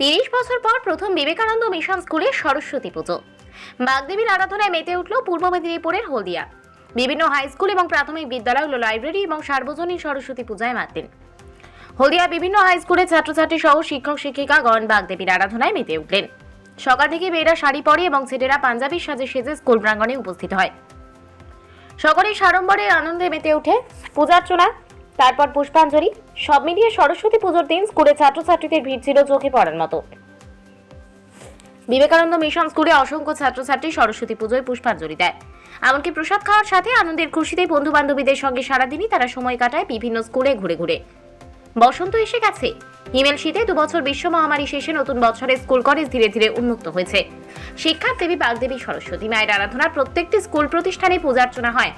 তিরিশ বছর পর প্রথম বিবেকানন্দ মিশন স্কুলে সরস্বতী পুজো। বাগদেবীর আরাধনায় মেতে উঠল পূর্ব মেদিনীপুরের হলদিয়া। বিভিন্ন হাই স্কুল এবং প্রাথমিক বিদ্যালয় লাইব্রেরি এবং সার্বজনীন সরস্বতী পূজায় মাতেন। হলদিয়া বিভিন্ন হাই স্কুলের ছাত্রছাত্রী সহ শিক্ষক শিক্ষিকাগণ বাগদেবীর আরাধনায় মেতে উঠলেন। সকাল থেকে মেয়েরা শাড়ি পরে এবং ছেলেরা পাঞ্জাবির সাজে সেজে স্কুল প্রাঙ্গণে উপস্থিত হয়। সকলেই সাড়ম্বরে আনন্দে মেতে উঠে পূজার্চনা তারপর পুষ্পাঞ্জলি। সব মিলিয়ে সরস্বতী পুজোর দিন স্কুলে ছাত্রছাত্রীদের ভিড় ছিল চোখে পড়ার মতো। বিবেকানন্দ মিশন স্কুলে অসংখ্য ছাত্রছাত্রী সরস্বতী পুজোয় পুষ্পাঞ্জলি দেয়। এমনকি প্রসাদ খাওয়ার সাথে আনন্দের খুশিতে বন্ধু বান্ধবীদের সঙ্গে সারাদিনই তারা সময় কাটায় বিভিন্ন স্কুলে ঘুরে ঘুরে। বসন্ত এসে গেছে। হিমেল শীতে দুবছর বিশ্ব মহামারী শেষে নতুন বছরে স্কুল কলেজ ধীরে ধীরে উন্মুক্ত হয়েছে। শিক্ষার দেবী বাগদেবী সরস্বতী মায়ের আরাধনার প্রত্যেকটি স্কুল প্রতিষ্ঠানে পূজার্চনা হয়।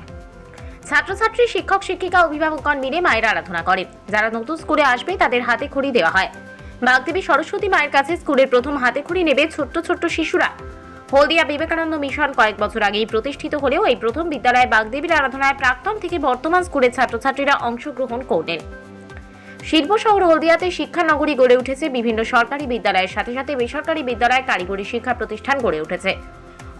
ছাত্রছাত্রী, শিক্ষক, শিক্ষিকা, অভিভাবকগণ মিলে মায়ের আরাধনা করেন যারা নতুন স্কুলে আসবে, তাদের হাতে খড়ি দেওয়া হয়। বাগদেবী সরস্বতী মায়ের কাছে স্কুলের প্রথম হাতে খড়ি নেবে ছোট্ট ছোট্ট শিশুরা। হলদিয়া বিবেকানন্দ মিশন কয়েক বছর আগেই প্রতিষ্ঠিত হলেও এই প্রথম বিদ্যালয়ে বাগদেবীর আরাধনায় প্রাক্তন থেকে বর্তমান স্কুলের ছাত্রছাত্রীরা অংশগ্রহণ করলেন। শিল্প শহর হলদিয়াতে শিক্ষা নগরী গড়ে উঠেছে বিভিন্ন সরকারি বিদ্যালয়ের সাথে সাথে বেসরকারি বিদ্যালয় কারিগরি শিক্ষা প্রতিষ্ঠান গড়ে উঠেছে।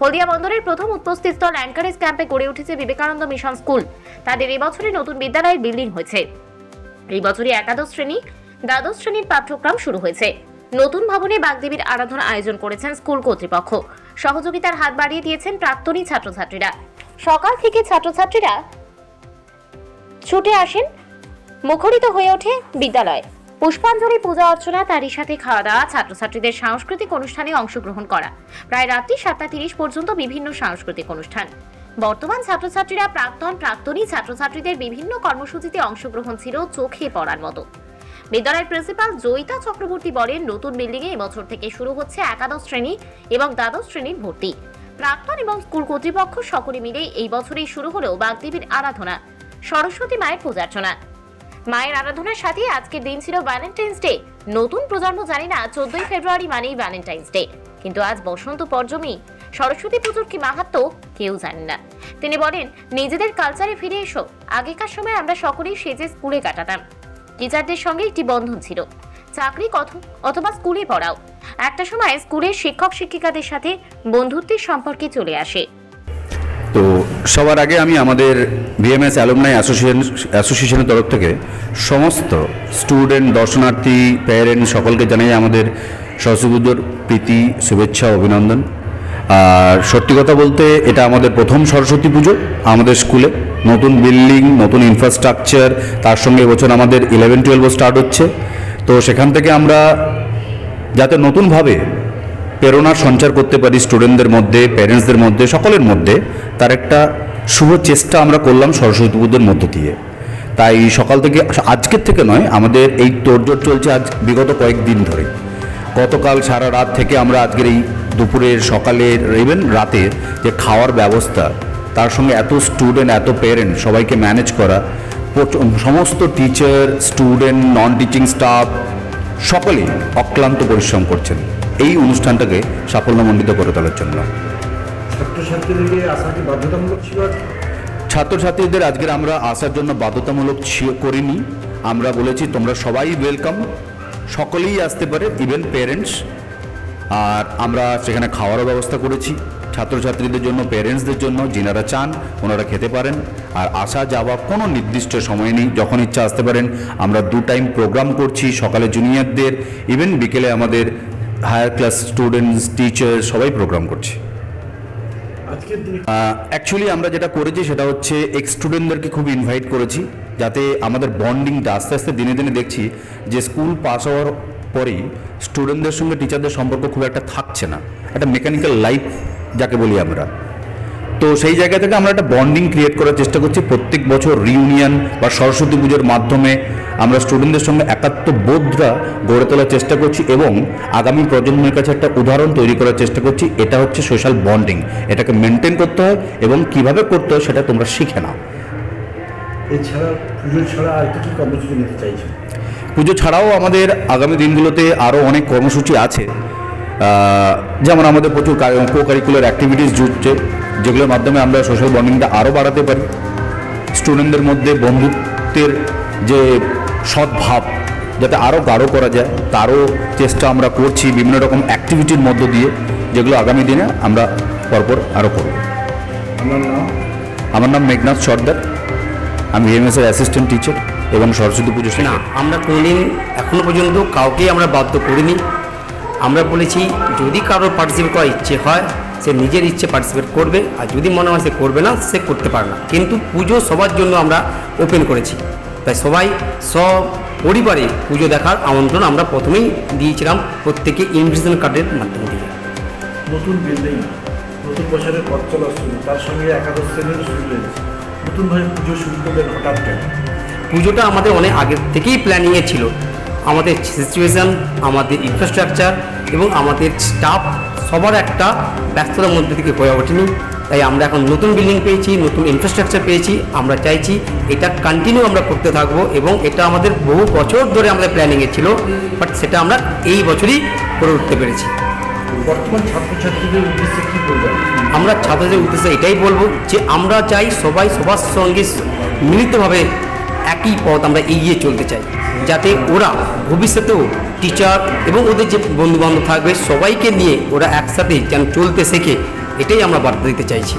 হলদিয়া বন্দরের প্রথম উৎপস্থিত স্থল অ্যাঙ্কারেজ ক্যাম্পে গড়ে উঠেছে বিবেকানন্দ মিশন স্কুল। তাদের এবছরে নতুন বিদ্যালয়ের বিল্ডিং হয়েছে। এই বছরই একাদশ শ্রেণি, দ্বাদশ শ্রেণির পাঠ্যক্রম শুরু হয়েছে। নতুন ভবনে বাগদেবীর আরাধনা আয়োজন করেছেন স্কুল কর্তৃপক্ষ। সহযোগিতার হাত বাড়িয়ে দিয়েছেন প্রাক্তনী ছাত্রছাত্রীরা। সকাল থেকে ছাত্রছাত্রীরা ছুটে আসেন, মুখরিত হয়ে ওঠে বিদ্যালয়। পুষ্পাঞ্জলি, পূজা অর্চনা, তারই সাথে খাওয়া দাওয়া ছাত্রছাত্রীদের সাংস্কৃতিক অনুষ্ঠানে অংশগ্রহণ করা। প্রায় রাত্রি সাতটা তিরিশ পর্যন্ত বিভিন্ন সাংস্কৃতিক অনুষ্ঠান। বর্তমান ছাত্রছাত্রীরা প্রাক্তন, প্রাক্তনী ছাত্রছাত্রীদের বিভিন্ন কর্মসূচিতে অংশগ্রহণ ছিল চোখে পড়ার মতো। বিদ্যালয়ের প্রিন্সিপাল জয়িতা চক্রবর্তী বলেন, নতুন বিল্ডিংয়ে এবছর থেকে শুরু হচ্ছে একাদশ শ্রেণি এবং দ্বাদশ শ্রেণির ভর্তি। প্রাক্তন এবং স্কুল কর্তৃপক্ষ সকলে মিলে এই বছরেই শুরু হলো বাগদেবীর আরাধনা, সরস্বতী মায়ের পূজার্চনা। মায়ের আরাধনার সাথে আজকের দিন ছিল ভ্যালেন্টাইন্স ডে নতুন প্রজন্ম জানে না, চোদ্দই ফেব্রুয়ারি মানেই ভ্যালেন্টাইন্স ডে কিন্তু আজ বসন্ত পর্যমী সরস্বতী পুজোর কি মাহাত্ম কেউ জানে না। তিনি বলেন, নিজেদের কালচারে ফিরে এসো। আগেকার সময় আমরা সকলেই সেজে স্কুলে কাটাতাম। টিচারদের সঙ্গে একটি বন্ধন ছিল। চাকরি অথবা স্কুলে পড়াও। একটা সময় স্কুলের শিক্ষক শিক্ষিকাদের সাথে বন্ধুত্বের সম্পর্কে চলে আসে। তো সবার আগে আমি আমাদের বিএমএস অ্যালুমনাই অ্যাসোসিয়েশন অ্যাসোসিয়েশনের তরফ থেকে সমস্ত স্টুডেন্ট দর্শনার্থী প্যারেন্ট সকলকে জানাই আমাদের সরস্বতী পুজোর প্রীতি, শুভেচ্ছা, অভিনন্দন। আর সত্যি কথা বলতে এটা আমাদের প্রথম সরস্বতী পুজো আমাদের স্কুলে। নতুন বিল্ডিং নতুন ইনফ্রাস্ট্রাকচার তার সঙ্গে এবছর আমাদের ইলেভেন টুয়েলভও স্টার্ট হচ্ছে। তো সেখান থেকে আমরা যাতে নতুনভাবে প্রেরণা সঞ্চার করতে পারি স্টুডেন্টদের মধ্যে প্যারেন্টসদের মধ্যে, সকলের মধ্যে, তার একটা শুভ চেষ্টা আমরা করলাম সরস্বতী পুজোর মধ্য দিয়ে। তাই সকাল থেকে, আজকের থেকে নয়, আমাদের এই তোড়জোড় চলছে আজ বিগত কয়েকদিন ধরে। গতকাল সারা রাত থেকে আমরা আজকের এই দুপুরের সকালের ইভেন রাতের যে খাওয়ার ব্যবস্থা, তার সঙ্গে এত স্টুডেন্ট এত প্যারেন্ট সবাইকে ম্যানেজ করা সমস্ত teacher student non teaching staff সকলেই অক্লান্ত পরিশ্রম করছেন। এই অনুষ্ঠানটাকে সাফল্যমণ্ডিত করে তোলার জন্য। ছাত্রছাত্রীদেরকে আসা কি বাধ্যতামূলক ছিল ছাত্রছাত্রীদের আজকের আমরা আসার জন্য বাধ্যতামূলক করিনি। আমরা বলেছি, তোমরা সবাই ওয়েলকাম সকলেই আসতে পারে ইভেন পেরেন্টস আর আমরা সেখানে খাওয়ারও ব্যবস্থা করেছি। ছাত্রছাত্রীদের জন্য পেরেন্টসদের জন্য, যিনারা চান, ওনারা খেতে পারেন। আর আসা যাওয়া কোনো নির্দিষ্ট সময় নেই। যখন ইচ্ছা আসতে পারেন, আমরা দু টাইম প্রোগ্রাম করছি সকালে জুনিয়রদের ইভেন বিকেলে আমাদের হায়ার ক্লাস স্টুডেন্টস টিচার সবাই প্রোগ্রাম করছি। অ্যাকচুয়ালি আমরা যেটা করেছি সেটা হচ্ছে এক্স স্টুডেন্টদেরকে খুব ইনভাইট করেছি, যাতে আমাদের বন্ডিংটা আস্তে আস্তে দিনে দিনে দেখছি যে স্কুল পাস হওয়ার পরেই স্টুডেন্টদের সঙ্গে টিচারদের সম্পর্ক খুব একটা থাকছে না। একটা মেকানিক্যাল লাইফ যাকে বলি আমরা। তো সেই জায়গা থেকে আমরা একটা বন্ডিং ক্রিয়েট করার চেষ্টা করছি। প্রত্যেক বছর রিউনিয়ন বা সরস্বতী পুজোর মাধ্যমে আমরা স্টুডেন্টদের সঙ্গে একাত্ম বোধরা গড়ে তোলার চেষ্টা করছি এবং আগামী প্রজন্মের কাছে একটা উদাহরণ তৈরি করার চেষ্টা করছি এটা হচ্ছে সোশ্যাল বন্ডিং এটাকে মেনটেন করতে হয় এবং কীভাবে করতে হয় সেটা তোমরা শিখে নাও। এছাড়া পুজো ছাড়া আর কি কি কর্মসূচি নিতে চাইছেন পুজো ছাড়াও আমাদের আগামী দিনগুলোতে আরও অনেক কর্মসূচি আছে। যেমন আমাদের প্রচুর কো কারিকুলার অ্যাক্টিভিটিস জুটছে যেগুলোর মাধ্যমে আমরা সোশ্যাল বন্ডিংটা আরও বাড়াতে পারি। স্টুডেন্টদের মধ্যে বন্ধুত্বের যে সদ্ভাব যাতে আরও গাঢ় করা যায় তারও চেষ্টা আমরা করছি বিভিন্ন রকম অ্যাক্টিভিটির মধ্য দিয়ে যেগুলো আগামী দিনে আমরা পরপর আরও করব। আমার নাম? আমার নাম মেঘনাথ সর্দার। আমি ভিএমএসের অ্যাসিস্ট্যান্ট টিচার এবং সরস্বতী পুজো না আমরা কোনোদিন এখনও পর্যন্ত কাউকেই আমরা বাধ্য করিনি। আমরা বলেছি যদি কারোর পার্টিসিপেট করার ইচ্ছে হয় সে নিজের ইচ্ছে পার্টিসিপেট করবে আর যদি মনে হয় সে করবে না সে করতে পারে না। কিন্তু পুজো সবার জন্য আমরা ওপেন করেছি। তাই সবাই সব পরিবারে পুজো দেখার আমন্ত্রণ আমরা প্রথমেই দিয়েছিলাম প্রত্যেকে ইনভিটেশন কার্ডের মাধ্যমে দিয়ে। নতুন বিল্ডিং নতুন বছরের পথ চলা শুরু তার সঙ্গে একাদশ শ্রেণির স্টুডেন্ট নতুনভাবে পুজো শুরু করবেন হঠাৎ কেন? পুজোটা আমাদের অনেক আগের থেকেই প্ল্যানিংয়ে ছিল। আমাদের সিচুয়েশান আমাদের ইনফ্রাস্ট্রাকচার এবং আমাদের স্টাফ সবার একটা ব্যস্ততার মধ্যে থেকে হয়ে ওঠেনি। তাই আমরা এখন নতুন বিল্ডিং পেয়েছি নতুন ইনফ্রাস্ট্রাকচার পেয়েছি আমরা চাইছি এটা কন্টিনিউ আমরা করতে থাকব এবং এটা আমাদের বহু বছর ধরে আমাদের প্ল্যানিংয়ে ছিল বাট সেটা আমরা এই বছরই করে উঠতে পেরেছি। বর্তমান ছাত্রছাত্রীদের উদ্দেশ্যে কী বলবেন? আমরা ছাত্রদের উদ্দেশ্যে এটাই বলব যে আমরা চাই সবাই সবার সঙ্গে মিলিতভাবে একই পথ আমরা এগিয়ে চলতে চাই যাতে ওরা ভবিষ্যতেও টিচার এবং ওদের যে বন্ধুবান্ধব থাকবে সবাইকে নিয়ে ওরা একসাথে যেন চলতে শেখে। এটাই আমরা বার্তা দিতে চাইছি।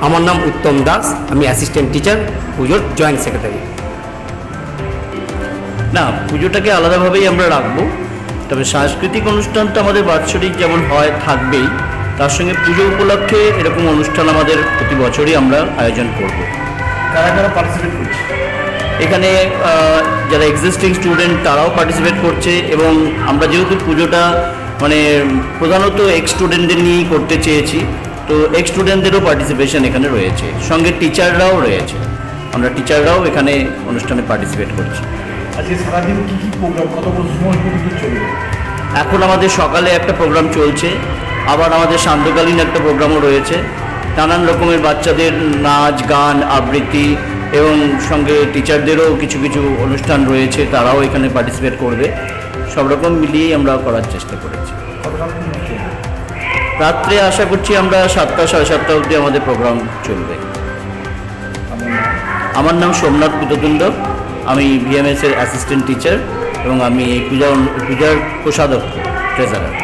আমার নাম উত্তম দাস আমি অ্যাসিস্ট্যান্ট টিচার পুজোর জয়েন্ট সেক্রেটারি না পুজোটাকে আলাদাভাবেই আমরা রাখব। তবে সাংস্কৃতিক অনুষ্ঠান তো আমাদের বাৎসরিক যেমন হয় থাকবেই। তার সঙ্গে পুজো উপলক্ষে এরকম অনুষ্ঠান আমাদের প্রতি বছরই আমরা আয়োজন করব। কারা কারা পার্টিসিপেট করছে? এখানে আহ, যারা এক্সিস্টিং স্টুডেন্ট তারাও পার্টিসিপেট করছে এবং আমরা যেহেতু পুজোটা মানে প্রধানত এক্স স্টুডেন্টদের নিয়েই করতে চেয়েছি। তো এক্স স্টুডেন্টদেরও পার্টিসিপেশন এখানে রয়েছে। সঙ্গে টিচাররাও রয়েছে। আমরা টিচাররাও এখানে অনুষ্ঠানে পার্টিসিপেট করছি। আজকে সারাদিন কী কী প্রোগ্রাম কত সময় পর্যন্ত চলবে? এখন আমাদের সকালে একটা প্রোগ্রাম চলছে। আবার আমাদের সান্ধ্যকালীন একটা প্রোগ্রামও রয়েছে। নানান রকমের বাচ্চাদের নাচ গান আবৃত্তি এবং সঙ্গে টিচারদেরও কিছু কিছু অনুষ্ঠান রয়েছে। তারাও এখানে পার্টিসিপেট করবে। সব রকম মিলিয়েই আমরা করার চেষ্টা করেছি। রাত্রে আশা করছি আমরা সাতটা, সাড়ে সাতটা অবধি আমাদের প্রোগ্রাম চলবে। আমার নাম সোমনাথ পুততুণ্ড, আমি ভিএমএস এর অ্যাসিস্ট্যান্ট টিচার এবং আমি এই পূজা পূজার কোষাধ্যক্ষ ট্রেজারার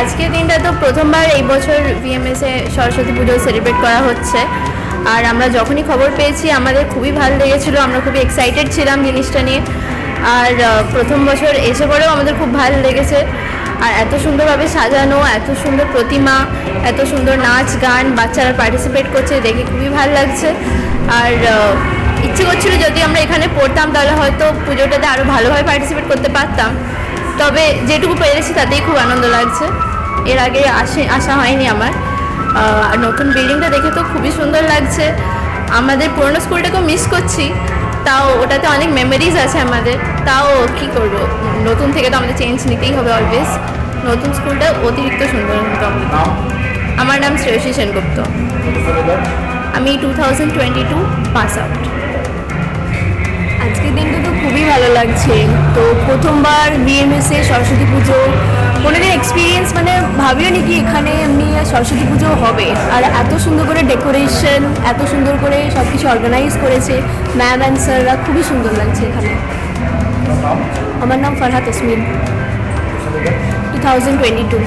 আজকের দিনটা তো প্রথমবার এই বছর ভিএমএসে সরস্বতী পুজো সেলিব্রেট করা হচ্ছে। আর আমরা যখনই খবর পেয়েছি, আমাদের খুবই ভালো লেগেছিল, আমরা খুবই এক্সাইটেড ছিলাম জিনিসটা নিয়ে। আর প্রথম বছর এসে পরেও আমাদের খুব ভালো লেগেছে। আর এত সুন্দরভাবে সাজানো, এত সুন্দর প্রতিমা, এত সুন্দর নাচ গান, বাচ্চারা পার্টিসিপেট করছে, দেখে খুবই ভালো লাগছে। আর ইচ্ছে করছিল যদি আমরা এখানে পড়তাম, তাহলে হয়তো পুজোটাতে আরও ভালোভাবে পার্টিসিপেট করতে পারতাম। তবে যেটুকু পেরেছি, তাতেই খুব আনন্দ লাগছে। এর আগে আসে, আসা হয়নি আমার। আর নতুন বিল্ডিংটা দেখে তো খুবই সুন্দর লাগছে। আমাদের পুরনো স্কুলটাকেও মিস করছি। তাও ওটাতে অনেক মেমোরিজ আছে আমাদের। তাও কি করব? নতুন থেকে তো আমাদের চেঞ্জ নিতেই হবে অলওয়েজ নতুন স্কুলটা অতিরিক্ত সুন্দর কিন্তু আমাদের আমার নাম শ্রেয়সী সেনগুপ্ত। আমি two thousand twenty two pass out আজকের দিনটা তো খুবই ভালো লাগছে। তো প্রথমবার বিএমএসে সরস্বতী পুজো কোনোদিন এক্সপিরিয়েন্স মানে ভাবিও নি কি এখানে এমনি সরস্বতী পুজো হবে। আর এত সুন্দর করে ডেকোরেশন এত সুন্দর করে সব কিছু অর্গানাইজ করেছে ম্যাম অ্যান্ড স্যাররা খুবই সুন্দর লাগছে এখানে। আমার নাম Farhat Asmin. Two thousand twenty two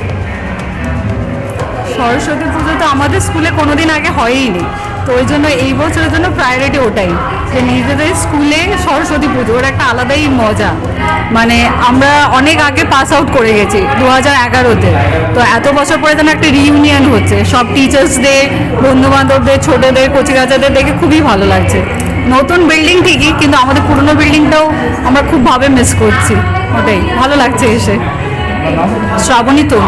Saraswati puja তো আমাদের স্কুলে কোনোদিন আগে হয়ই নি। তো ওই জন্য এই বছরের জন্য প্রায়োরিটি ওটাই। যে নিজেদের স্কুলে সরস্বতী পুজো, ওর একটা আলাদাই মজা। মানে আমরা অনেক আগে পাস আউট করে গেছি দু হাজার এগারোতে। তো এত বছর পরে যেন একটা রিউনিয়ন হচ্ছে। সব টিচার্সদের বন্ধু বান্ধবদের ছোটদের কচিকাচাদের দেখে খুবই ভালো লাগছে। নতুন বিল্ডিং ঠিকই, কিন্তু আমাদের পুরনো বিল্ডিংটাও আমরা খুব ভাবে মিস করছি। ওটাই, ভালো লাগছে এসে। শ্রাবণী তো।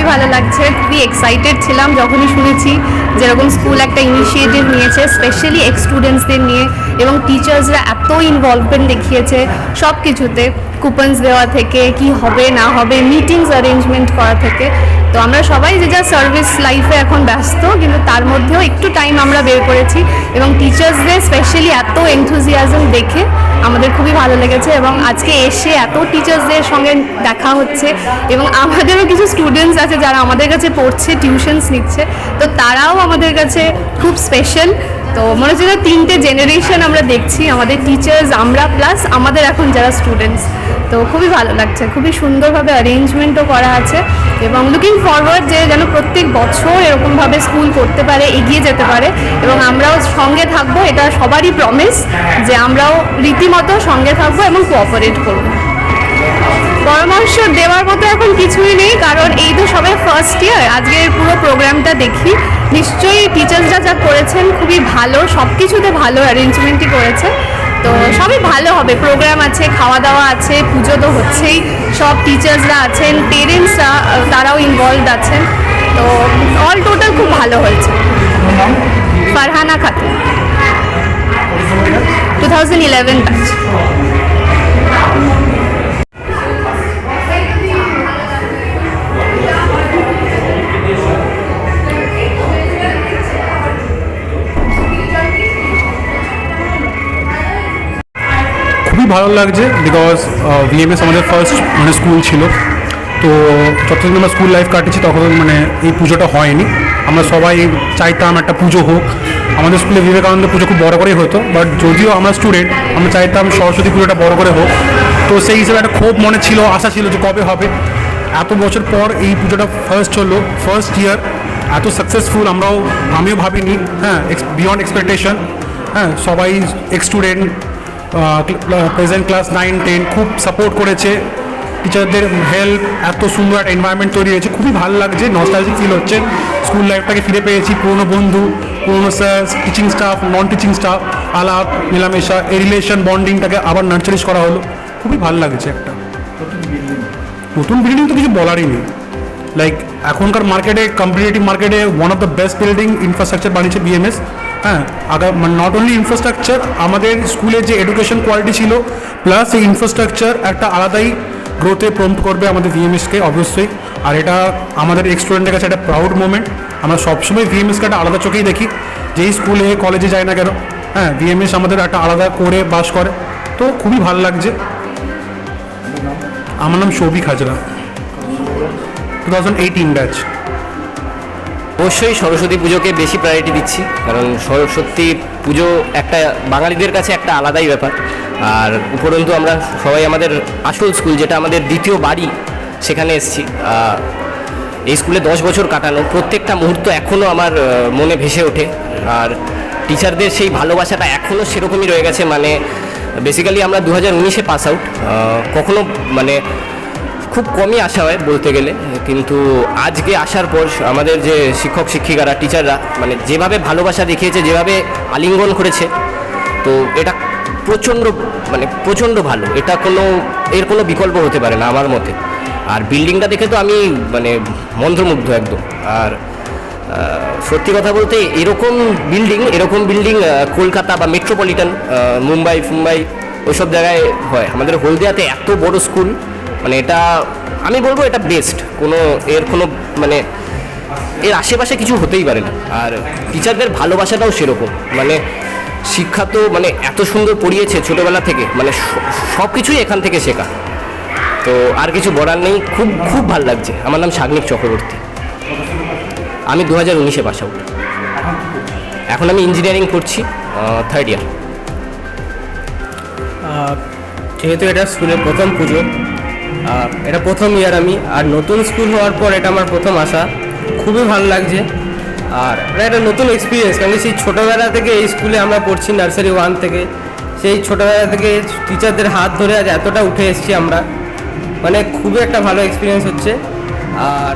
খুবই ভালো লাগছে, খুবই এক্সাইটেড ছিলাম যখনই শুনেছি যেরকম স্কুল একটা ইনিশিয়েটিভ নিয়েছে স্পেশালি এক্স স্টুডেন্টসদের নিয়ে এবং টিচার্সরা এত ইনভলভমেন্ট দেখিয়েছে সব কিছুতে কুপনস দেওয়া থেকে, কি হবে, না হবে মিটিংস অ্যারেঞ্জমেন্ট করা থেকে। তো আমরা সবাই যে যা সার্ভিস লাইফে এখন ব্যস্ত, কিন্তু তার মধ্যেও একটু টাইম আমরা বের করেছি এবং টিচার্সদের স্পেশালি এত এনথুজিয়াজম দেখে আমাদের খুবই ভালো লেগেছে এবং আজকে এসে এত টিচার্সদের সঙ্গে দেখা হচ্ছে এবং আমাদেরও কিছু স্টুডেন্টস আছে যারা আমাদের কাছে পড়ছে টিউশনস নিচ্ছে। তো তারাও আমাদের কাছে খুব স্পেশাল তো মনে হচ্ছে তিনটে জেনারেশন আমরা দেখছি, আমাদের টিচার্স আমরা প্লাস আমাদের এখন যারা স্টুডেন্টস তো খুবই ভালো লাগছে, খুবই সুন্দরভাবে অ্যারেঞ্জমেন্টও করা আছে এবং লুকিং ফরওয়ার্ড যে যেন প্রত্যেক বছর এরকমভাবে স্কুল করতে পারে, এগিয়ে যেতে পারে এবং আমরাও সঙ্গে থাকব, এটা সবারই প্রমিস যে আমরাও রীতিমতো সঙ্গে থাকব এবং কোঅপারেট করব। পরামর্শ দেওয়ার মতো এখন কিছুই নেই কারণ এই তো সবাই ফার্স্ট ইয়ার আজকের পুরো প্রোগ্রামটা দেখি। নিশ্চয়ই টিচার্সরা যা করেছেন খুবই ভালো সব কিছুতে ভালো অ্যারেঞ্জমেন্টই করেছে তো সবই ভালো হবে। প্রোগ্রাম আছে খাওয়া দাওয়া আছে পুজো তো হচ্ছেই। সব টিচার্সরা আছেন পেরেন্টসরা তারাও ইনভলভ আছেন। তো অল টোটাল খুব ভালো হয়েছে। Farhana Khatun. Two thousand eleven batch ভালো লাগছে বিকজ ভিএমএস আমাদের ফার্স্ট মানে স্কুল ছিল। তো যতদিন আমরা স্কুল লাইফ কাটিয়েছি তখন মানে এই পুজোটা হয়নি। আমরা সবাই চাইতাম একটা পুজো হোক। আমাদের স্কুলে বিবেকানন্দ পুজো খুব বড় করেই হতো বাট যদিও আমরা স্টুডেন্ট আমরা চাইতাম সরস্বতী পুজোটা বড় করে হোক। তো সেই হিসেবে একটা ক্ষোভ মনে ছিল, আশা ছিল যে কবে হবে। এত বছর পর এই পুজোটা ফার্স্ট হলো ফার্স্ট ইয়ার এত সাকসেসফুল আমরাও, আমিও ভাবিনি হ্যাঁ বিয়ন্ড এক্সপেকটেশন হ্যাঁ সবাই ex student present class nine ten খুব সাপোর্ট করেছে। টিচারদের হেল্প এত সুন্দর একটা এনভায়রনমেন্ট তৈরি হয়েছে। খুবই ভালো লাগছে নস্টালজিক ফিল হচ্ছে। স্কুল লাইফটাকে ফিরে পেয়েছি, পুরনো বন্ধু, পুরনো sir teaching staff non teaching staff আলাপ, মেলামেশা, এই রিলেশন বন্ডিংটাকে আবার নার্চারিশ করা হলো। খুবই ভালো লাগছে একটা। নতুন বিল্ডিং তো কিছু বলারই নেই। লাইক এখনকার মার্কেটে কম্পিটিটিভ মার্কেটে one of the best building infrastructure বানিয়েছে বিএমএস হ্যাঁ আগা নট অনলি ইনফ্রাস্ট্রাকচার আমাদের স্কুলের যে এডুকেশন কোয়ালিটি ছিল প্লাস এই ইনফ্রাস্ট্রাকচার একটা আলাদাই গ্রোথে প্রম্প করবে আমাদের ভিএমএসকে অবশ্যই। আর এটা আমাদের এক্স স্টুডেন্টের কাছে একটা প্রাউড মোমেন্ট আমরা সবসময় ভিএমএসকে একটা আলাদা চোখেই দেখি। যেই স্কুলে কলেজে যায় না কেন হ্যাঁ ভিএমএস আমাদের একটা আলাদা করে বাস করে। তো খুবই ভালো লাগছে। আমার নাম Souvik Hazra. Two thousand eighteen batch অবশ্যই সরস্বতী পুজোকে বেশি প্রায়োরিটি দিচ্ছি, কারণ সরস্বতী পুজো একটা বাঙালিদের কাছে একটা আলাদাই ব্যাপার। আর উপরন্তু আমরা সবাই আমাদের আসল স্কুল যেটা আমাদের দ্বিতীয় বাড়ি, সেখানে এসেছি। এই স্কুলে দশ বছর কাটানো, প্রত্যেকটা মুহূর্ত এখনও আমার মনে ভেসে ওঠে। আর টিচারদের সেই ভালোবাসাটা এখনও সেরকমই রয়ে গেছে মানে বেসিক্যালি আমরা দু হাজার উনিশে পাস আউট কখনো মানে খুব কমই আসা হয় বলতে গেলে। কিন্তু আজকে আসার পর আমাদের যে শিক্ষক, শিক্ষিকারা, টিচাররা মানে যেভাবে ভালোবাসা দেখিয়েছে, যেভাবে আলিঙ্গন করেছে, তো এটা প্রচণ্ড মানে প্রচণ্ড ভালো। এটা কোনো, এর কোনো বিকল্প হতে পারে না আমার মতে। আর বিল্ডিংটা দেখে তো আমি মানে মন্ত্রমুগ্ধ একদম। আর সত্যি কথা বলতে এরকম বিল্ডিং এরকম বিল্ডিং কলকাতা বা মেট্রোপলিটন মুম্বাই, ফুম্বাই, ওইসব জায়গায় হয়। আমাদের হলদিয়াতে এত বড় স্কুল মানে এটা, আমি বলব এটা বেস্ট কোনো, এর কোনো মানে এর আশেপাশে কিছু হতেই পারে না। আর টিচারদের ভালোবাসাটাও সেরকম। মানে শিক্ষা তো মানে এত সুন্দর পড়িয়েছে ছোটোবেলা থেকে। মানে সব কিছুই এখান থেকে শেখা। তো আর কিছু বলার নেই। খুব খুব ভালো লাগছে। আমার নাম সাগ্নিক চক্রবর্তী। আমি দু হাজার উনিশে পাস আউট। এখন আমি ইঞ্জিনিয়ারিং করছি থার্ড ইয়ার যেহেতু এটা স্কুলের প্রথম পুজো এটা প্রথম ইয়ার আমি। আর নতুন স্কুল হওয়ার পর এটা আমার প্রথম আসা খুবই ভালো লাগছে। আর এটা একটা নতুন এক্সপিরিয়েন্স কারণ সেই ছোটোবেলা থেকে এই স্কুলে আমরা পড়ছি নার্সারি ওয়ান থেকে। সেই ছোটোবেলা থেকে টিচারদের হাত ধরে আজ এতটা উঠে এসেছি আমরা। মানে খুবই একটা ভালো এক্সপিরিয়েন্স হচ্ছে। আর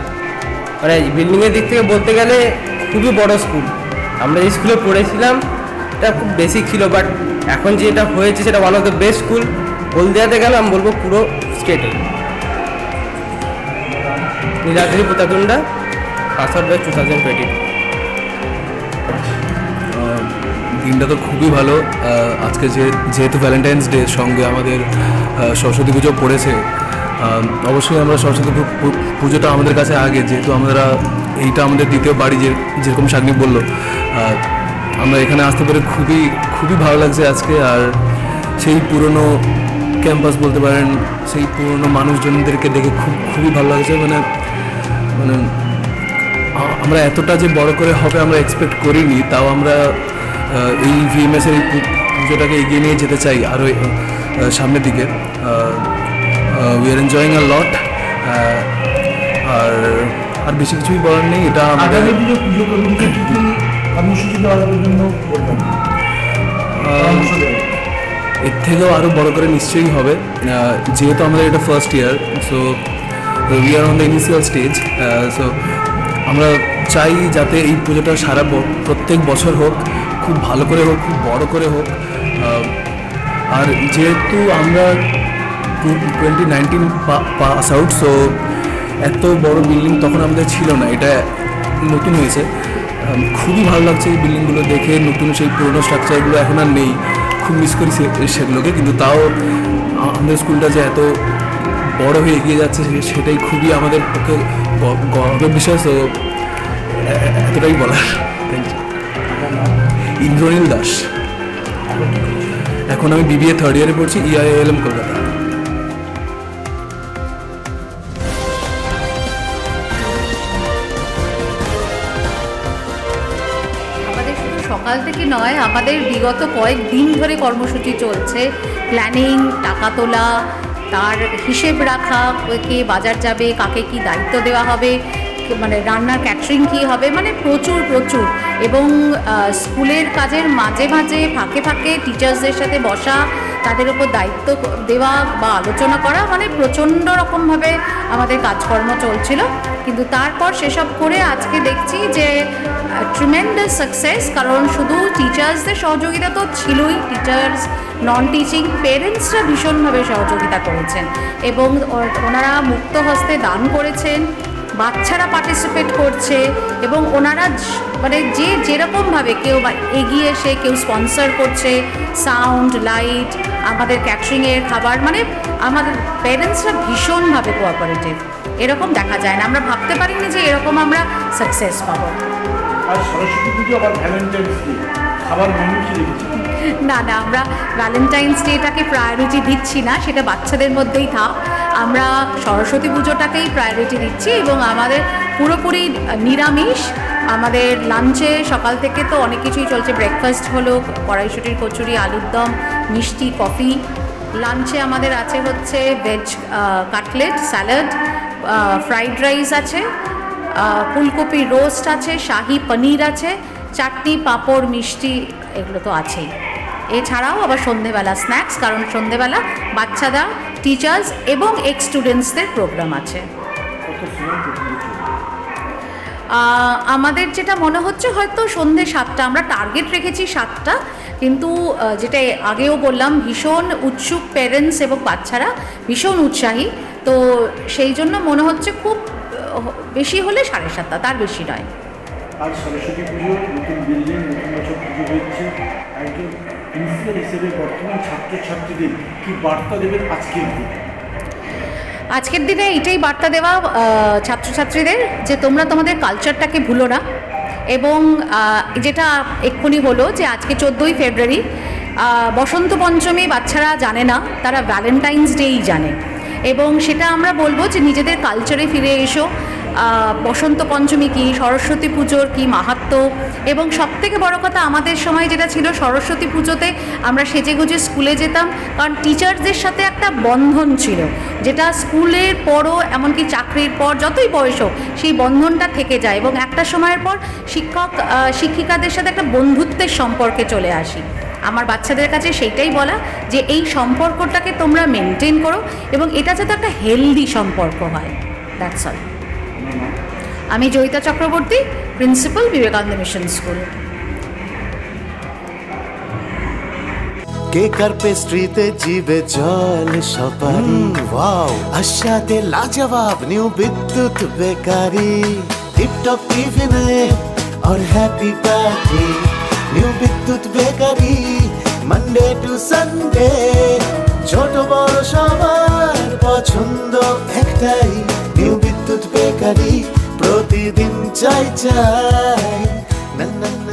মানে বিল্ডিংয়ের দিক থেকে বলতে গেলে খুবই বড় স্কুল আমরা যে স্কুলে পড়েছিলাম, এটা খুব বেসিক ছিল বাট এখন যেটা হয়েছে, সেটা one of the best school হলদিয়াতে গেলে আমি বলব পুরো স্টেটে Niladri Putatunda pass out by two thousand twenty দিনটা তো খুবই ভালো। আজকে যে যেহেতু ভ্যালেন্টাইন্স ডে সঙ্গে আমাদের সরস্বতী পুজো পড়েছে অবশ্যই আমরা সরস্বতী পুজোটা আমাদের কাছে আগে, যেহেতু আমরা এইটা আমাদের দ্বিতীয় বাড়ি যে যেরকম সাগ্নি বলল আমরা এখানে আসতে পেরে খুবই খুবই ভালো লাগছে আজকে। আর সেই পুরনো ক্যাম্পাস বলতে পারেন সেই পুরনো মানুষজনদেরকে দেখে খুব খুবই ভালো লাগছে। মানে মানে আমরা এতটা যে বড় করে হবে আমরা এক্সপেক্ট করিনি তাও আমরা এই ভিএমএসের এই পুজোটাকে এগিয়ে নিয়ে যেতে চাই আরও সামনের দিকে। উই আর এনজয়িং আ লট আর আর বেশি কিছুই বলার নেই এটা আমাদের এর থেকেও আরও বড় করে নিশ্চয়ই হবে। যেহেতু আমাদের এটা first year so we are on the initial stage so আমরা চাই যাতে এই পুজোটা সারা প্রত্যেক বছর হোক, খুব ভালো করে হোক, খুব বড় করে হোক। আর যেহেতু আমরা twenty nineteen pass out so এত বড় বিল্ডিং তখন আমাদের ছিল না, এটা নতুন হয়েছে। খুবই ভালো লাগছে এই বিল্ডিংগুলো দেখে, নতুন সেই পুরোনো স্ট্রাকচারগুলো এখন আর নেই। খুব মিস করি সেগুলোকে কিন্তু তাও আমাদের স্কুলটা যে এত বড় হয়ে এগিয়ে যাচ্ছে সেটাই খুবই আমাদের পক্ষে গর্বের বিষয় তো এতটাই বলার। ইন্দ্রনীল দাস। এখন আমি বিবিএ থার্ড ইয়ারে পড়ছি E ইআইএলএম কলকাতা সকাল থেকে নয়, আমাদের বিগত কয়েক দিন ধরে কর্মসূচি চলছে। প্ল্যানিং টাকা তোলা, তার হিসেব রাখা, কে বাজার যাবে, কাকে কি দায়িত্ব দেওয়া হবে মানে রান্নার ক্যাটারিং কী হবে মানে প্রচুর প্রচুর। এবং স্কুলের কাজের মাঝে মাঝে ফাঁকে ফাঁকে টিচার্সদের সাথে বসা তাদের ওপর দায়িত্ব দেওয়া বা আলোচনা করা মানে প্রচণ্ড রকমভাবে আমাদের কাজকর্ম চলছিল। কিন্তু তারপর সেসব করে আজকে দেখছি যে ট্রিমেন্ডাস সাকসেস কারণ শুধু টিচার্সদের সহযোগিতা তো ছিলই টিচার্স নন টিচিং পেরেন্টসরা ভীষণভাবে সহযোগিতা করেছেন। এবং ওনারা মুক্ত হস্তে দান করেছেন। বাচ্চারা পার্টিসিপেট করছে এবং ওনারা মানে যে যেরকমভাবে কেউ এগিয়ে এসে কেউ স্পন্সর করছে সাউন্ড লাইট আমাদের ক্যাটারিংয়ের খাবার মানে আমাদের প্যারেন্টসরা ভীষণভাবে কোঅপারেটিভ এরকম দেখা যায় না। আমরা ভাবতে পারিনি যে এরকম আমরা সাকসেস পাবো। আর সরস্বতী পুজো আবার ভ্যালেন্টাইন্স ডে খাবার মেনু কি না না, আমরা ভ্যালেন্টাইন্স ডেটাকে প্রায়োরিটি দিচ্ছি না, সেটা বাচ্চাদের মধ্যেই থাক। আমরা সরস্বতী পুজোটাকেই প্রায়োরিটি দিচ্ছি এবং আমাদের পুরোপুরি নিরামিষ, আমাদের লাঞ্চে সকাল থেকে তো অনেক কিছুই চলছে। ব্রেকফাস্ট হলো, কড়াইশুটির কচুরি, আলুর দম, মিষ্টি, কফি। লাঞ্চে আমাদের আছে হচ্ছে veg cutlet salad fried rice আছে ফুলকপি রোস্ট আছে, শাহি পনির আছে, চাটনি, পাঁপড়, মিষ্টি, এগুলো তো আছেই। এছাড়াও আবার সন্ধেবেলা স্ন্যাক্স কারণ সন্ধেবেলা বাচ্চারা টিচার্স এবং এক্স স্টুডেন্টসদের প্রোগ্রাম আছে। আমাদের যেটা মনে হচ্ছে হয়তো সন্ধে সাতটা, আমরা টার্গেট রেখেছি সাতটা, কিন্তু যেটা আগেও বললাম, ভীষণ উৎসুক প্যারেন্টস এবং বাচ্চারা ভীষণ উৎসাহী। তো সেই জন্য মনে হচ্ছে খুব বেশি হলে সাড়ে সাতটা, তার বেশি নয়। আজ সরস্বতী পুজো, নতুন বিল্ডিং নতুন বছর পুজো হচ্ছে প্রিন্সিপাল হিসেবে বর্তমান ছাত্রছাত্রীদের কি বার্তা দেবেন আজকের দিন? আজকের দিনে এটাই বার্তা দেওয়া ছাত্রছাত্রীদের যে তোমরা তোমাদের কালচারটাকে ভুলো না এবং যেটা এক্ষুনি হলো যে আজকে চোদ্দোই ফেব্রুয়ারি বসন্ত পঞ্চমী বাচ্চারা জানে না, তারা ভ্যালেন্টাইন্স ডেই জানে। এবং সেটা আমরা বলব যে নিজেদের কালচারে ফিরে এসো বসন্ত পঞ্চমী কী, সরস্বতী পুজোর কী মাহাত্ম্য এবং সবথেকে বড় কথা আমাদের সময় যেটা ছিল সরস্বতী পুজোতে আমরা সেজে গুজে স্কুলে যেতাম, কারণ টিচারদের সাথে একটা বন্ধন ছিল, যেটা স্কুলের পরও এমনকি চাকরির পর যতই বয়স হোক, সেই বন্ধনটা থেকে যায় এবং একটা সময়ের পর শিক্ষক শিক্ষিকাদের সাথে একটা বন্ধুত্বের সম্পর্কে চলে আসি। আমার বাচ্চাদের কাছে সেইটাই বলা যে এই সম্পর্কটাকে তোমরা মেনটেন করো এবং এটা যাতে একটা হেলদি সম্পর্ক হয় দ্যাটস অল আমি Jayita Chakraborty principal Vivekananda Mission School কেকার পেস্ট্রিতে জিবে জল সপারি ওয়াও আশাতে লাজবাব নিউ বিদ্যুৎ বেকারি টিপটপ টিফিনে और happy party New Bidyut Bakery Monday to Sunday ছোট বড় সবার পছন্দ একটাই নিউ বিদ্যুৎ বেকারি প্রতিদিন চাই চাই। না না